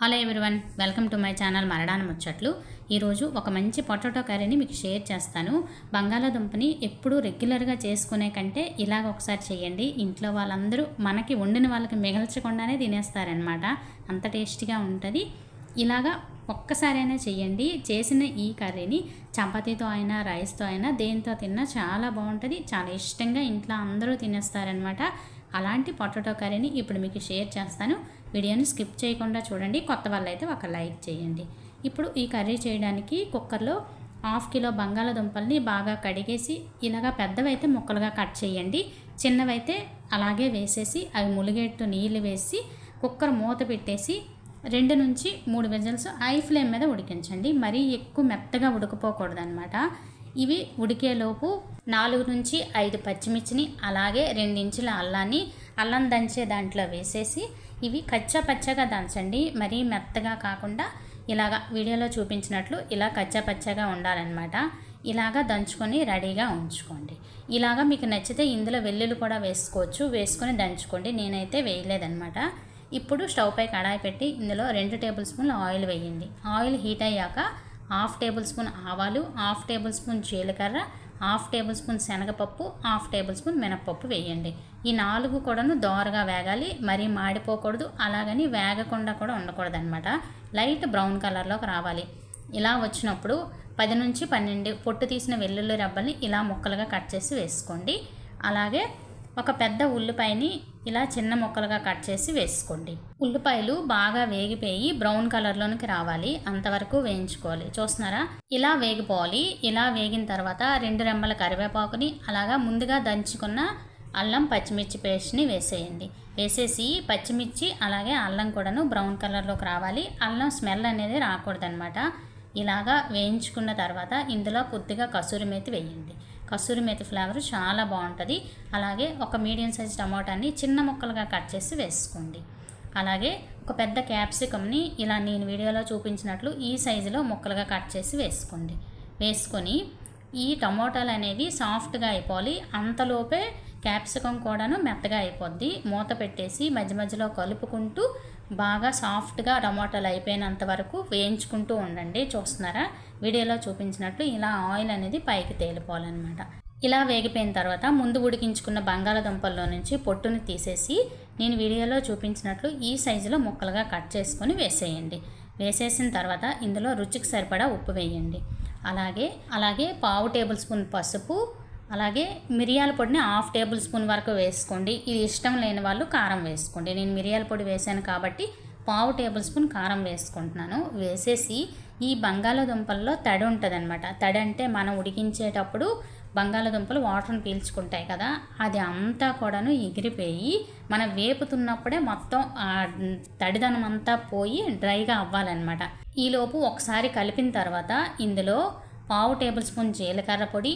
Hello everyone welcome to my channel Maradana ముచ్చట్లు ఈరోజు ఒక మంచి పొటాటో కర్రీని మీకు షేర్ చేస్తాను. బంగాళాదుంపని ఎప్పుడూ రెగ్యులర్గా చేసుకునే కంటే ఇలాగ ఒకసారి చేయండి. ఇంట్లో వాళ్ళందరూ మనకి వండిన వాళ్ళకి మిగల్చకుండానే తినేస్తారనమాట అంత టేస్టీగా ఉంటుంది. ఇలాగా ఒక్కసారైనా చేయండి. చేసిన ఈ కర్రీని చపాతీతో అయినా రైస్తో అయినా దేంతో తిన్నా చాలా బాగుంటుంది. చాలా ఇష్టంగా ఇంట్లో అందరూ తినేస్తారనమాట అలాంటి పొటాటో కర్రీని ఇప్పుడు మీకు షేర్ చేస్తాను. వీడియోని స్కిప్ చేయకుండా చూడండి. కొత్త వాళ్ళు అయితే ఒక లైక్ చేయండి. ఇప్పుడు ఈ కర్రీ చేయడానికి కుక్కర్లో హాఫ్ కిలో బంగాళాదుంపల్ని బాగా కడిగేసి ఇలాగా పెద్దవైతే ముక్కలుగా కట్ చేయండి. చిన్నవైతే అలాగే వేసేసి అవి ములిగేట్టు నీళ్ళు వేసి కుక్కర్ మూత పెట్టేసి రెండు నుంచి మూడు విజల్స్ హై ఫ్లేమ్ మీద ఉడికించండి. మరీ ఎక్కువ మెత్తగా ఉడకపోకూడదు అనమాట ఇవి ఉడికేలోపు నాలుగు నుంచి ఐదు పచ్చిమిర్చిని అలాగే రెండించుల అల్లాన్ని అల్లం దంచే దాంట్లో వేసేసి ఇవి కచ్చా పచ్చగా దంచండి. మరీ మెత్తగా కాకుండా ఇలాగ వీడియోలో చూపించినట్లు ఇలా కచ్చా పచ్చగా ఉండాలన్నమాట. ఇలాగా దంచుకొని రెడీగా ఉంచుకోండి. ఇలాగా మీకు నచ్చితే ఇందులో వెల్లుల్లి కూడా వేసుకోవచ్చు. వేసుకొని దంచుకోండి. నేనైతే వేయలేదన్నమాట. ఇప్పుడు స్టవ్ పై కడాయి పెట్టి ఇందులో రెండు టేబుల్ స్పూన్లు ఆయిల్ వేయండి. ఆయిల్ హీట్ అయ్యాక హాఫ్ టేబుల్ స్పూన్ ఆవాలు హాఫ్ టేబుల్ స్పూన్ జీలకర్ర హాఫ్ టేబుల్ స్పూన్ శనగపప్పు హాఫ్ టేబుల్ స్పూన్ మినపప్పు వేయండి. ఈ నాలుగు కూడాను దోరగా వేగాలి మరీ మాడిపోకూడదు అలాగని వేగకుండా కూడా ఉండకూడదు అనమాట లైట్ బ్రౌన్ కలర్లోకి రావాలి. ఇలా వచ్చినప్పుడు పది నుంచి పన్నెండు పొట్టు తీసిన వెల్లుల్లి రబ్బల్ని ఇలా ముక్కలుగా కట్ చేసి వేసుకోండి. అలాగే ఒక పెద్ద ఉల్లిపాయని ఇలా చిన్న ముక్కలుగా కట్ చేసి వేసుకోండి. ఉల్లిపాయలు బాగా వేగిపోయి బ్రౌన్ కలర్లోనికి రావాలి. అంతవరకు వేయించుకోవాలి. చూస్తున్నారా? ఇలా వేగిపోవాలి. ఇలా వేగిన తర్వాత రెండు రెమ్మల కరివేపాకుని అలాగా ముందుగా దంచుకున్న అల్లం పచ్చిమిర్చి పేస్ట్ని వేసేయండి. వేసేసి పచ్చిమిర్చి అలాగే అల్లం కూడాను బ్రౌన్ కలర్లోకి రావాలి. అల్లం స్మెల్ అనేది రాకూడదనమాట ఇలాగా వేయించుకున్న తర్వాత ఇందులో కొద్దిగా కసూరి మేతి వేయండి. కసూరి మేతి ఫ్లేవర్ చాలా బాగుంటుంది. అలాగే ఒక మీడియం సైజ్ టమాటాని చిన్న ముక్కలుగా కట్ చేసి వేసుకోండి. అలాగే ఒక పెద్ద క్యాప్సికమ్ని ఇలా నేను వీడియోలో చూపించినట్లు ఈ సైజులో ముక్కలుగా కట్ చేసి వేసుకోండి. వేసుకొని ఈ టమోటాలు అనేవి సాఫ్ట్గా అయిపోవాలి. అంతలోపే క్యాప్సికం కూడాను మెత్తగా అయిపోద్ది. మూత పెట్టేసి మధ్య మధ్యలో కలుపుకుంటూ బాగా సాఫ్ట్గా టమాటాలు అయిపోయినంత వరకు వేయించుకుంటూ ఉండండి. చూస్తున్నారా? వీడియోలో చూపించినట్లు ఇలా ఆయిల్ అనేది పైకి తేలిపోవాలన్నమాట. ఇలా వేగిపోయిన తర్వాత ముందు ఉడికించుకున్న బంగాళాదుంపల్లో నుంచి పొట్టుని తీసేసి నేను వీడియోలో చూపించినట్లు ఈ సైజులో ముక్కలుగా కట్ చేసుకొని వేసేయండి. వేసేసిన తర్వాత ఇందులో రుచికి సరిపడా ఉప్పు వేయండి. అలాగే అలాగే పావు టేబుల్ స్పూన్ పసుపు అలాగే మిరియాల పొడిని హాఫ్ టేబుల్ స్పూన్ వరకు వేసుకోండి. ఇది ఇష్టం లేని వాళ్ళు కారం వేసుకోండి. నేను మిరియాల పొడి వేసాను కాబట్టి పావు టేబుల్ స్పూన్ కారం వేసుకుంటున్నాను. వేసేసి ఈ బంగాళాదుంపల్లో తడి ఉంటుందన్నమాట. తడి అంటే మనం ఉడికించేటప్పుడు బంగాళాదుంపలు వాటర్ని పీల్చుకుంటాయి కదా అది అంతా కూడాను ఎగిరిపోయి మనం వేపుతున్నప్పుడే మొత్తం ఆ తడిదనం అంతా పోయి డ్రైగా అవ్వాలన్నమాట. ఈలోపు ఒకసారి కలిపిన తర్వాత ఇందులో పావు టేబుల్ స్పూన్ జీలకర్ర పొడి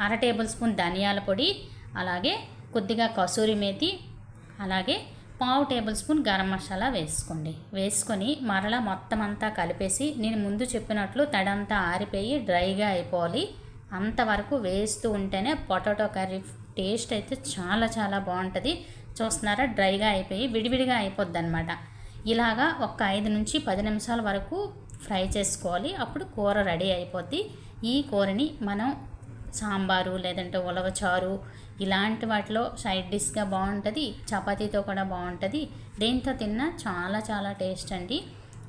అర టేబుల్ స్పూన్ ధనియాల పొడి అలాగే కొద్దిగా కసూరి మేతి అలాగే పావు టేబుల్ స్పూన్ గరం మసాలా వేసుకోండి. వేసుకొని మరలా మొత్తం అంతా కలిపేసి నేను ముందు చెప్పినట్లు తడంతా ఆరిపోయి డ్రైగా అయిపోవాలి. అంతవరకు వేస్తూ ఉంటేనే పొటాటో కర్రీ టేస్ట్ అయితే చాలా చాలా బాగుంటుంది. చూస్తున్నారా? డ్రైగా అయిపోయి విడివిడిగా అయిపోద్ది అనమాట ఇలాగా ఒక ఐదు నుంచి పది నిమిషాల వరకు ఫ్రై చేసుకోవాలి. అప్పుడు కూర రెడీ అయిపోద్ది. ఈ కూరని మనం సాంబారు లేదంటే ఉలవచారు ఇలాంటి వాటిలో సైడ్ డిష్గా బాగుంటుంది చపాతీతో కూడా బాగుంటుంది. దేంతో తిన్నా చాలా చాలా టేస్ట్ అండి.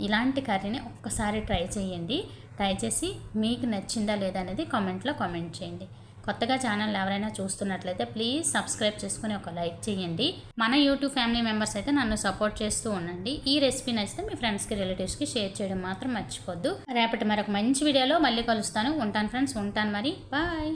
ఇలాంటి కర్రీని ఒక్కసారి ట్రై చేయండి. ట్రై చేసి మీకు నచ్చిందా లేదా అనేది కామెంట్లో కామెంట్ చేయండి. కొత్తగా ఛానల్ ఎవరైనా చూస్తున్నట్లయితే ప్లీజ్ సబ్స్క్రైబ్ చేసుకుని ఒక లైక్ చేయండి. మన యూట్యూబ్ ఫ్యామిలీ మెంబర్స్ అయితే నన్ను సపోర్ట్ చేస్తూ ఉండండి. ఈ రెసిపీ నచ్చితే మీ ఫ్రెండ్స్కి రిలేటివ్స్కి షేర్ చేయడం మాత్రం మర్చిపోద్దు. రేపటి మరొక మంచి వీడియోలో మళ్ళీ కలుస్తాను. ఉంటాను ఫ్రెండ్స్ ఉంటాను మరి. బాయ్.